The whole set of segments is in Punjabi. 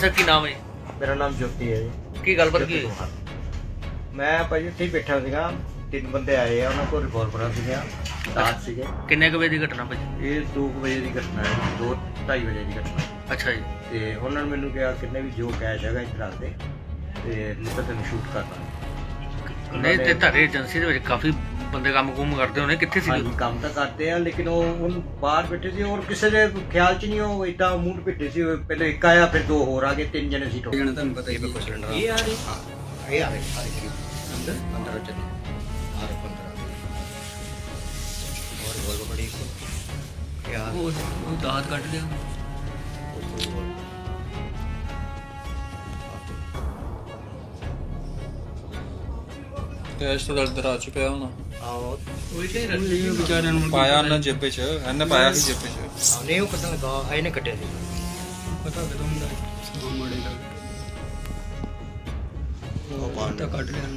ਸਰ ਕੀ ਨਾਮ ਹੈ ਮੇਰਾ ਨਾਮ ਜੋਤੀ ਹੈ ਜੀ। ਕੀ ਗੱਲਬਾਤ ਕੀ ਜੋਤੀ ਹੋਈ? ਕੁਮਾਰ। ਮੈਂ ਭਾਜੀ ਉੱਥੇ ਹੀ ਬੈਠਾ ਸੀਗਾ। ਤਿੰਨ ਬੰਦੇ ਆਏ ਆ ਉਹਨਾਂ ਕੋਲ ਰਿਵੋਲਵਰਾਂ ਸੀਗੀਆਂ ਦਾਤ ਸੀਗੇ। ਕਿੰਨੇ ਕੁ ਵਜੇ ਦੀ ਘਟਨਾ ਭਾਜੀ ਇਹ 2 ਵਜੇ ਦੀ ਘਟਨਾ ਹੈ 2:30 ਵਜੇ ਦੀ ਘਟਨਾ। ਅੱਛਾ ਜੀ। ਤੇ ਉਹਨਾਂ ਨੇ ਮੈਨੂੰ ਕਿਹਾ ਕਿੰਨੇ ਵੀ ਜੋ ਕੈਸ਼ ਹੈਗਾ ਇੱਥੇ ਰੱਖ ਦੇ ਤੇ ਨਹੀਂ ਤਾਂ ਤੈਨੂੰ ਸ਼ੂਟ ਕਰਨਾ। ਨਹੀਂ ਤੇ ਤੁਹਾਡੀ ਏਜੰਸੀ ਦੇ ਵਿੱਚ ਕਾਫੀ ਬੰਦੇ ਕੰਮ ਕੁਮ ਕਰਦੇ ਹੋਣੇ ਕਿੱਥੇ ਸੀ? ਹਾਂਜੀ ਕੰਮ ਤਾਂ ਕਰਦੇ ਆ ਲੇਕਿਨ ਉਹ ਉਹ ਬਾਹਰ ਬੈਠੇ ਸੀ ਔਰ ਕਿਸੇ ਦੇ ਖਿਆਲ ਚ ਨਹੀਂ ਉਹ ਇਦਾਂ ਮੂਡ ਪਿੱਟੇ ਸੀ ਪਹਿਲੇ ਇੱਕ ਆਇਆ ਫਿਰ ਦੋ ਹੋਰ ਆ ਗਏ ਤਿੰਨ ਜਣੇ ਸੀ ਟੋਟਲ ਤੁਹਾਨੂੰ ਪਤਾ ਹੀ ਬਿਲਕੁਲ ਸਿਲੰਡਰ ਇਹ ਆ ਰਹੇ? ਹਾਂ ਇਹ ਆ ਰਹੇ ਸਾਰੇ ਅੰਦਰ? ਅੰਦਰ ਚੱਲੇ ਆ ਰਹੇ ਪੰਦਰ ਬੋਲ ਬੜੀ ਇਹ ਉਹ ਦਾਤ ਕੱਢ ਲਿਆ। ਕੈਸ਼ ਤਾਂ ਦਲਦਰਾ ਚ ਪਿਆ ਹੁਣ। ਆਹੋ ਉਹੀ ਤੇ ਰੱਖੀ ਇਹ ਵਿਚਾਰਿਆਂ ਨੂੰ ਪਾਇਆ ਉਹਨਾਂ ਜੇਬ 'ਚ ਇਹਨੇ ਪਾਇਆ ਸੀ ਜੇਬ 'ਚ। ਨਹੀਂ ਉਹ ਕਦੋਂ ਲਗਾ ਇਹਨੇ ਕੱਢਿਆ ਸੀ। ਪਤਾ ਕਦੋਂ ਹੁੰਦਾ ਦੋ ਮੜੇ ਦਾ ਉਹ ਪਾਣ ਤਾਂ ਕੱਢ ਲਿਆ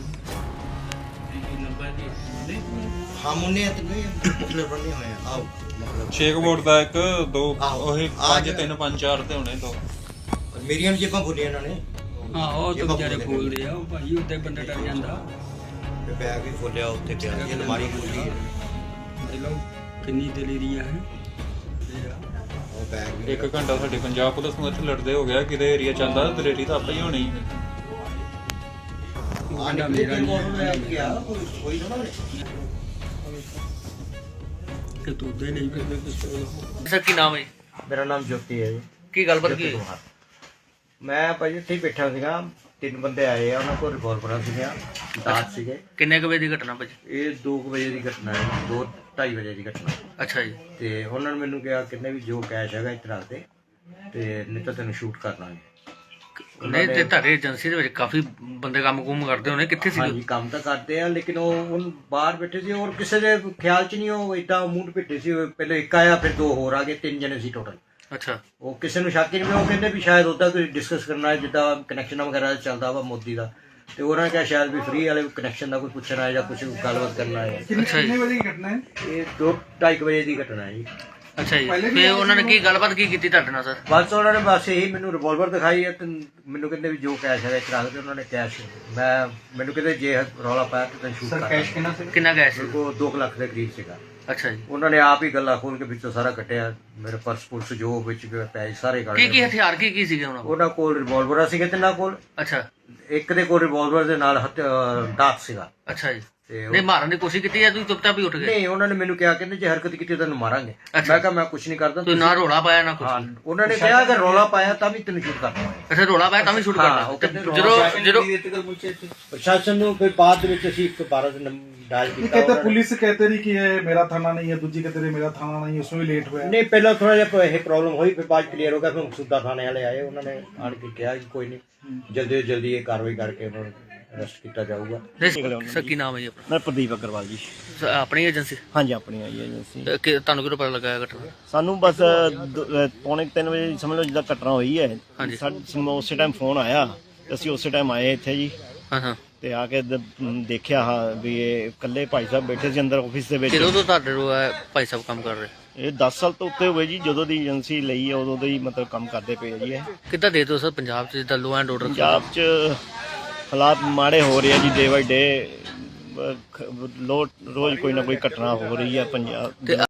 ਹਾਂ ਮੁੰਨੇ ਤੇ ਨਹੀਂ ਮਤਲਬ ਨਹੀਂ ਹੋਇਆ ਆਓ ਛੇਕ ਵੋਟ ਦਾ ਇੱਕ ਦੋ ਉਹੀ ਪੰਜ ਤਿੰਨ ਪੰਜ ਚਾਰ ਤੇ ਹੋਣੇ ਦੋ। ਮੇਰੀਆਂ ਜੇਬਾਂ ਬੋਲੀਆਂ ਇਹਨਾਂ ਨੇ। ਹਾਂ ਉਹ ਤਾਂ ਵਿਚਾਰੇ ਬੋਲਦੇ ਉਹ ਭਾਈ ਉੱਤੇ ਬੰਦਾ ਡਰ ਜਾਂਦਾ। ਤੇ ਬੈਗ ਵੀ ਖੋਲਿਆ ਉੱਤੇ ਪਿਆ ਇਹ ਅਲਮਾਰੀ ਖੋਲੀ ਲਓ ਕਿੰਨੀ ਦਲੇਰੀਆਂ ਹੈ? ਉਹ ਬੈਗ ਵੀ ਇੱਕ ਘੰਟਾ ਸਾਡੀ ਪੰਜਾਬ ਪੁਲਿਸ ਨੂੰ ਇੱਥੇ ਲੜਦੇ ਹੋ ਗਿਆ ਕਿਤੇ ਏਰੀਆ ਚਾਹੁੰਦਾ ਦਲੇਰੀ ਤਾਂ ਆਪੇ ਹੀ ਹੋਣੀ ਆਂਡਾ ਮੇਰਾ ਨਹੀਂ ਗਿਆ ਕੋਈ ਨਾ ਕਿ ਤੂੰ ਦੇ ਨਹੀਂ ਫਿਰ ਸਰ ਕੀ ਨਾਮ ਹੈ ਮੇਰਾ ਨਾਮ ਜੋਤੀ ਹੈ ਜੀ। ਕੀ ਗੱਲਬਾਤ ਕੀ। ਮੈਂ ਭਾਜੀ ਉੱਥੇ ਹੀ ਬੈਠਾ ਸੀਗਾ। ਤਿੰਨ ਬੰਦੇ ਆਏ ਆ ਉਹਨਾਂ ਕੋਲ ਰਿਵੋਲਵਰਾਂ ਸੀਗੀਆਂ ਦਾਤ ਸੀਗੇ। ਕਿੰਨੇ ਕੁ ਵਜੇ ਦੀ ਘਟਨਾ ਭਾਜੀ? ਇਹ 2 ਵਜੇ ਦੀ ਘਟਨਾ ਹੈ 2:30 ਵਜੇ ਦੀ ਘਟਨਾ। ਅੱਛਾ ਜੀ। ਤੇ ਉਹਨਾਂ ਨੇ ਮੈਨੂੰ ਕਿਹਾ ਕਿੰਨੇ ਵੀ ਜੋ ਕੈਸ਼ ਹੈਗਾ ਇੱਥੇ ਰੱਖ ਦੇ ਤੇ ਨਹੀਂ ਤਾਂ ਤੈਨੂੰ ਸ਼ੂਟ ਕਰਨਾ ਹੈ। ਨਹੀਂ ਤੇ ਤੁਹਾਡੀ ਏਜੰਸੀ ਦੇ ਵਿੱਚ ਕਾਫੀ ਬੰਦੇ ਕੰਮ ਕੁਮ ਕਰਦੇ ਹੋਣੇ ਕਿੱਥੇ ਸੀ ਹਾਂਜੀ ਕੰਮ ਤਾਂ ਕਰਦੇ ਆ ਲੇਕਿਨ ਉਹ ਹੁਣ ਬਾਹਰ ਬੈਠੇ ਸੀ ਔਰ ਕਿਸੇ ਦੇ ਖਿਆਲ ਚ ਨਹੀਂ ਉਹ ਇਦਾਂ ਮੂੰਹ ਬੈਠੇ ਸੀ ਉਹ ਪਹਿਲੇ ਇੱਕ ਆਇਆ ਫਿਰ ਦੋ ਹੋਰ ਆ ਗਏ ਤਿੰਨ ਜਣੇ ਸੀ ਟੋਟਲ ਅੱਛਾ। ਉਹ ਕਿਸੇ ਨੂੰ ਸ਼ੱਕ ਹੀ ਨਹੀਂ ਉਹ ਕਹਿੰਦੇ ਵੀ ਸ਼ਾਇਦ ਉਹਦਾ ਕੋਈ ਡਿਸਕਸ ਕਰਨਾ ਹੈ ਜਿੱਦਾਂ ਕਨੈਕਸ਼ਨ ਵਗੈਰਾ ਚੱਲਦਾ ਵਾ ਮੋਦੀ ਦਾ। ਤੇ ਉਹਨਾਂ ਨੇ ਕਿਹਾ ਸ਼ਾਇਦ ਵੀ ਫ੍ਰੀ ਵਾਲੇ ਕਨੈਕਸ਼ਨ ਦਾ ਕੋਈ ਪੁੱਛਣਾ ਹੈ ਜਾਂ ਕੁਝ ਗੱਲਬਾਤ ਕਰਨਾ ਹੈ ਅੱਛਾ ਜੀ। ਇਹ ਦੋ 2:30 ਵਜੇ ਦੀ ਘਟਨਾ ਹੈ ਜੀ। ਅੱਛਾ ਜੀ। ਫਿਰ ਉਹਨਾਂ ਨੇ ਕੀ ਗੱਲਬਾਤ ਕੀ ਕੀਤੀ ਤੁਹਾਡੇ ਨਾਲ ਸਰ? ਬਸ ਉਹਨਾਂ ਨੇ ਬਸ ਇਹੀ ਮੈਨੂੰ ਰਿਵੋਲਵਰ ਦਿਖਾਈ ਹੈ ਤੇ ਮੈਨੂੰ ਕਹਿੰਦੇ ਵੀ ਜੋ ਕੈਸ਼ ਹੈਗਾ ਇੱਥੇ ਰੱਖ ਦੇ ਉਹਨਾਂ ਨੇ ਕੈਸ਼ ਮੈਂ ਮੈਨੂੰ ਕਹਿੰਦੇ ਜੇ ਰੌਲਾ ਪਾਇਆ ਤੇ ਤੈਨੂੰ ਸ਼ੂਟ ਕਰ ਕੈਸ਼ ਕਿੰਨਾ ਕਿੰਨਾ ਗੈਸ ਸੀ? ਕੋ 2 ਲੱਖ ਦੇ ਕਰੀਬ ਸੀਗਾ। ਅੱਛਾ ਜੀ। ਉਹਨਾਂ ਨੇ ਆਪ ਹੀ ਗੱਲਾਂ ਖੋਲ ਕੇ ਵਿੱਚੋਂ ਸਾਰਾ ਕੱਟਿਆ। ਮੇਰੇ ਪਰਸ ਪੁਰਸ ਜੋ ਵਿੱਚ ਪੈਸੇ ਸਾਰੇ ਕੱਢ ਕੀ ਕੀ ਲਏ। ਹਥਿਆਰ ਕੀ ਕੀ ਸੀਗੇ ਉਹਨਾਂ ਕੋਲ? ਉਹਨਾਂ ਕੋਲ ਰਿਵੋਲਵਰ ਸੀਗੇ ਤਿੰਨਾਂ ਕੋਲ। ਅੱਛਾ। ਇੱਕ ਦੇ ਕੋਲ ਰਿਵੋਲਵਰ ਦੇ ਨਾਲ ਹਥ- ਅਹ ਦਾਤ ਸੀਗਾ। ਅੱਛਾ ਜੀ। ਤੇ ਉਹ- ਨਹੀਂ ਮਾਰਨ ਦੀ ਕੋਸ਼ਿਸ਼ ਕੀਤੀ ਜਾਂ ਤੁਸੀਂ ਚੁੱਪਚਾਪ ਹੀ ਉੱਠ ਗਏ ਨਹੀਂ ਉਹਨਾਂ ਨੇ ਮੈਨੂੰ ਕਿਹਾ ਕਹਿੰਦੇ ਜੇ ਹਰਕਤ ਕੀਤੀ ਤੈਨੂੰ ਮਾਰਾਂਗੇ ਅੱਛਾ। ਮੈਂ ਕਿਹਾ ਮੈਂ ਕੁਝ ਨਹੀਂ ਕਰਦਾ ਤੁਸੀਂ ਨਾ ਰੋਲਾ ਪਾਇਆ ਨਾ ਕੁਝ ਹਾਂ ਉਹਨਾਂ ਨੇ ਕਿਹਾ ਕਿ ਰੌਲਾ ਪਾਇਆ ਤਾਂ ਵੀ ਤੈਨੂੰ ਸ਼ੂਟ ਕਰਨਾ ਅੱਛਾ ਰੋਲਾ ਪਾਇਆ ਤਾਂ ਵੀ ਸ਼ੂਟ ਹਾਂ, ਕਰਨਾ ਉਹ ਤੇ ਕਹਿੰਦੇ ਜਦੋਂ ਜਦੋਂ ਪ੍ਰਸ਼ਾਸਨ ਨੂੰ ਫਿਰ ਬਾਅਦ ਦੇ ਵਿੱਚ ਅਸੀਂ 112 ਦੇ ਨੰਬਰ ਡਾਇਲ ਕੀਤਾ कहते ਉਹਨਾਂ ਨੇ। पुलिस कहते रही कि ये मेरा थाना नहीं है दूजी कहते रही मेरा थाना नहीं है उसमें भी लेट हुआ है ਨਹੀਂ ਪਹਿਲਾਂ ਥੋੜਾ ਜਿਹਾ ਇਹ ਪ੍ਰੋਬਲਮ ਹੋਈ ਫਿਰ ਬਾਅਦ ਕਲੀਅਰ ਹੋ ਗਿਆ ਫਿਰ ਮਕਸੂਦਾ ਥਾਣੇ ਵਾਲੇ ਆਏ ਉਹਨਾਂ ਨੇ ਆਣ ਕੇ ਕਿਹਾ ਕਿ ਕੋਈ ਨਹੀਂ ਜਲਦੀ ਤੋਂ ਜਲਦੀ ਇਹ ਕਾਰਵਾਈ ਕਰਕੇ ਉਹਨਾਂ ਨੂੰ ਅਰੈਸਟ ਕੀਤਾ ਜਾਊਗਾ ਸਰ ਕੀ ਨਾਮ ਹੈ ਜੀ ਆਪਣਾ? ਮੈਂ ਪ੍ਰਦੀਪ ਅਗਰਵਾਲ ਜੀ। ਆਪਣੀ ਏਜੰਸੀ? ਹਾਂਜੀ ਆਪਣੀ ਆਈ ਏਜੰਸੀ। ਤੇ ਕਿ- ਤੁਹਾਨੂੰ ਕਿਹੜਾ ਪਤਾ ਲੱਗਾ ਇਹ ਘਟਨਾ? ਸਾਨੂੰ ਬਸ ਦ- ਪੌਣੇ 3 ਵਜੇ ਸਮਝ ਲਓ ਜਿੱਦਾਂ ਘਟਨਾ ਹੋਈ ਹੈ। ਹਾਂਜੀ। ਸਾਨੂੰ ਉਸੇ ਟਾਈਮ ਫੋਨ ਆਇਆ। ਤੇ ਅਸੀਂ ਉਸੇ ਟਾਈਮ ਆਏ ਇੱਥੇ ਜੀ। ਹਾਂ ਹਾਂ। ਤੇ ਆ ਕੇ ਦ- ਮ, ਦੇਖਿਆ ਹਾਂ ਵੀ ਇਹ ਇਕੱਲੇ ਭਾਈ ਸਾਹਿਬ ਬੈਠੇ ਸੀ ਅੰਦਰ ਆਫਿਸ ਦੇ ਵਿੱਚ। ਕਿਦੋਂ ਤੋਂ ਤੁਹਾਡੇ ਕੋਲ ਇਹ ਭਾਈ ਸਾਹਿਬ ਕੰਮ ਕਰ ਰਹੇ? ਇਹ 10 ਸਾਲ ਤੋਂ ਉੱਤੇ ਹੋਏ ਜੀ ਜਦੋਂ ਦੀ ਏਜੰਸੀ ਲਈ ਹੈ ਉਦੋਂ ਦੇ ਹੀ ਮਤਲਬ ਕੰਮ ਕਰਦੇ ਪਏ ਜੀ ਇਹ। ਕਿੱਦਾਂ ਦੇ ਦੋ ਸਰ ਪੰਜਾਬ ਚ ਜਿੱਦਾਂ ਲੋ ਐਂਡ ਆਰਡਰ ਪੰਜਾਬ 'ਚ ਹਾਲਾਤ ਮਾੜੇ ਹੋ ਰਹੇ ਆ ਜੀ ਡੇ ਬਾਈ ਡੇ ਲੋ ਰੋਜ਼ ਕੋਈ ਨਾ ਕੋਈ ਘਟਨਾ ਹੋ ਰਹੀ ਹੈ ਪੰਜਾਬ